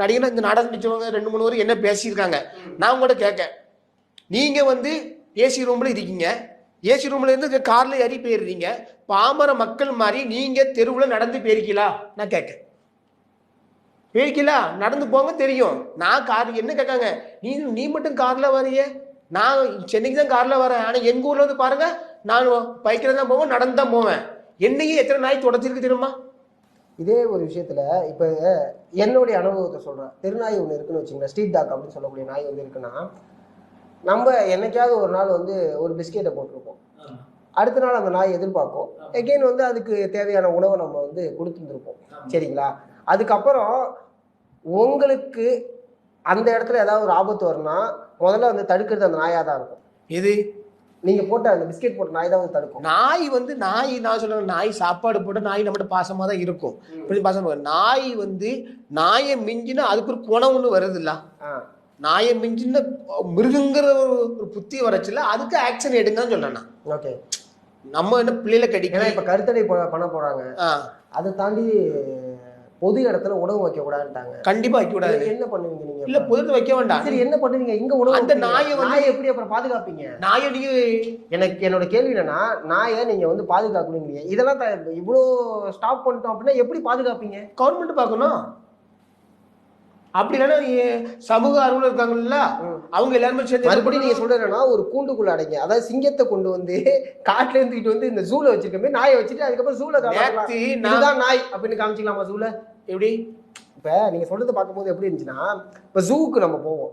நடிகர் இந்த நாடகம் நடிச்சவங்க ரெண்டு மூணு பேரும் என்ன பேசியிருக்காங்க? நான் கூட கேட்கேன் நீங்க வந்து ஏசி ரூம்ல இருக்கீங்க. ஏசி ரூம்ல இருந்து கார்ல ஏறி போயிடுறீங்க. பாமர மக்கள் மாதிரி நீங்க தெருவுல நடந்து போயிருக்கீங்களா நான் கேட்கேன் போயிருக்கீங்களா நடந்து போங்க தெரியும். நான் கார் என்ன கேட்காங்க? நீ நீ மட்டும் கார்ல வரைய. நான் சென்னைக்கு தான் கார்ல வரேன். ஆனா எங்க ஊர்ல வந்து பாருங்க நான் பைக்கில் தான் போவேன் நடந்து தான் போவேன். என்னையே எத்தனை நாய் தொடச்சிருக்கு தெரியுமா? இதே ஒரு விஷயத்துல இப்போ என்னுடைய அனுபவத்தை சொல்றேன். திருநாய் ஒன்று இருக்குன்னு வச்சுங்களேன் ஸ்ட்ரீட் டாக் அப்படின்னு சொல்லக்கூடிய நாய் வந்து இருக்குன்னா நம்ம என்னைக்காவது ஒரு நாள் வந்து ஒரு பிஸ்கெட்டை போட்டிருப்போம். அடுத்த நாள் அந்த நாய் எதிர்பார்க்கும். எகெயின் வந்து அதுக்கு தேவையான உணவை நம்ம வந்து கொடுத்துருந்துருப்போம். சரிங்களா? அதுக்கப்புறம் உங்களுக்கு அந்த இடத்துல ஏதாவது ஒரு ஆபத்து வரும்னா முதல்ல வந்து தடுக்கிறது அந்த நாயாக தான் இருக்கும். இது நீங்க போட்ட அந்த பிஸ்கெட் போட்ட நாய் தான் வந்து தடுக்கும். நாய் வந்து நாய் நான் சொல்றேன் நாய் சாப்பாடு போட்டு நாய் நம்மகிட்ட பாசமா தான் இருக்கும். பாசமா. நாய் வந்து நாயை மிஞ்சினா அதுக்கு ஒரு குணம் ஒன்று வருதுல்ல. நாயை மிஞ்சின மிருகங்கிற ஒரு ஒரு புத்தி வரச்சுல அதுக்கு ஆக்ஷன் எடுங்கன்னு சொல்றேன் நான். ஓகே. நம்ம என்ன பிள்ளைகளை கடிக்கல இப்ப கருத்தடை பண்ண போறாங்க. அதை தாண்டி பொது இடத்துல உணவு வைக்க கூடாதுட்டாங்க கண்டிப்பா வைக்க கூடாது. என்ன பண்ணுவீங்க நீங்க இல்ல? பொதுத்து வைக்க வேண்டாம். சரி என்ன பண்ணுவீங்க? இங்க உணவு அந்த. நாயை வந்து- நாயை எப்படி அப்புறம் பாதுகாப்பீங்க? நாயை நீங்க எனக்கு என்னோட கேள்வி என்னன்னா நாயை நீங்க வந்து பாதுகாக்கணுங்கிறீங்க இதெல்லாம் இவ்வளோ ஸ்டாப் பண்ணிட்டோம் அப்படின்னா எப்படி பாதுகாப்பீங்க? கவர்மெண்ட் பார்க்கணும். அப்படி இல்லைன்னா சமூக ஆர்வலர் இருக்காங்கல்ல. அவங்க எல்லாருமே என்ன மறுபடியும் நீங்க சொல்றது என்னன்னா ஒரு கூண்டுக்குள்ள அடைங்க. அதாவது சிங்கத்தை கொண்டு வந்து காட்டுல இருந்துகிட்டு வந்து இந்த ஜூல வச்சிருக்கமே நாயை வச்சுட்டு அதுக்கப்புறம் ஜூல நான் நாய் அப்படின்னு காமிச்சிக்கலாமா ஜூல? எப்படி? இப்ப நீங்க சொல்றது பார்க்கும்போது எப்படி இருந்துச்சுன்னா இப்ப ஜூக்கு நம்ம போவோம்.